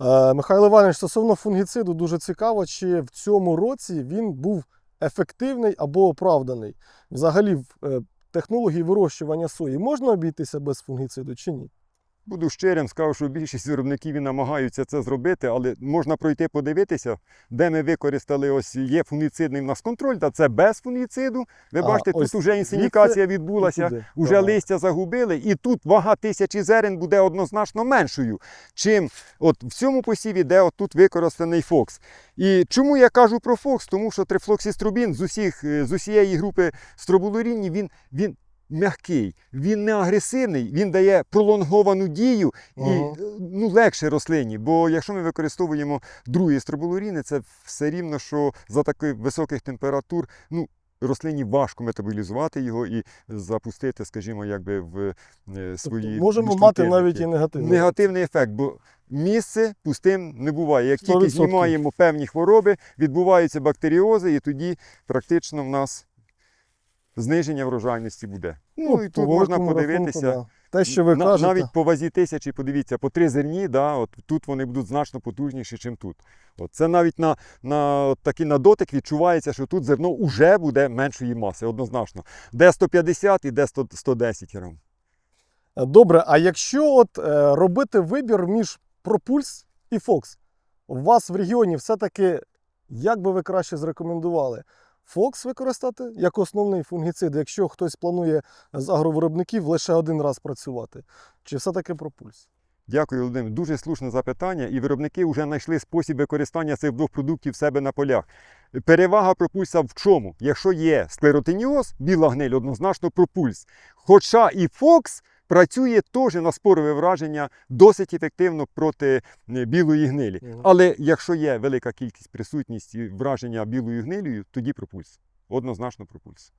Е, Михайло Іванович, стосовно фунгіциду, дуже цікаво, чи в цьому році він був ефективний або оправданий. Взагалі, в е, технології вирощування сої можна обійтися без фунгіциду чи ні? Буду щирим, скажу, що більшість виробників і намагаються це зробити, але можна пройти подивитися, де ми використали ось є фунгіцидний в нас контроль, та це без фунгіциду. Ви А, бачите, тут вже інсинікація І відбулася. Так. листя загубили, і тут вага тисячі зерен буде однозначно меншою, чим от в цьому посіві, де от тут використаний Фокс. І чому я кажу про Фокс? Тому що трифлоксістробін з усіх е, з усієї групи стробулурінів, він, він м'який, він не агресивний, він дає пролонговану дію і Ага. е, ну, легше рослині. Бо якщо ми використовуємо другі стробулуріни, це все рівно, що за таких високих температур, ну. Рослині важко метаболізувати його і запустити, скажімо, якби в е, Тобто свої можемо мати навіть і негативний. негативний ефект, бо місце пустим не буває. Як тільки 100%. знімаємо певні хвороби, відбуваються бактеріози, і тоді практично в нас зниження врожайності буде. Ну, і тут можна подивитися. рахунку, да. Те, що ви кажете. Навіть по вазі тисячі, подивіться, по три зерні, да, от тут вони будуть значно потужніші, ніж тут. От це навіть на, на, от такий, на дотик відчувається, що тут зерно вже буде меншої маси, однозначно. Де 150 і де 100, 110 грам. Добре, а якщо от е, робити вибір між Пропульс і Фокс, у вас в регіоні все-таки, як би ви краще зрекомендували? Фокс використати як основний фунгіцид, якщо хтось планує з агровиробників лише один раз працювати, чи все-таки Пропульс? Дякую, Володимир. Дуже слушне запитання. І виробники вже знайшли спосіб використання цих двох продуктів в себе на полях. Перевага пропульса в чому? Якщо є склеротиніоз, біла гниль, однозначно пропульс. Хоча і Фокс працює теж на спорове враження досить ефективно проти е, білої гнилі. Мгм. Але якщо є велика кількість присутність враження білою гнилею, тоді пропульс. Однозначно пропульс.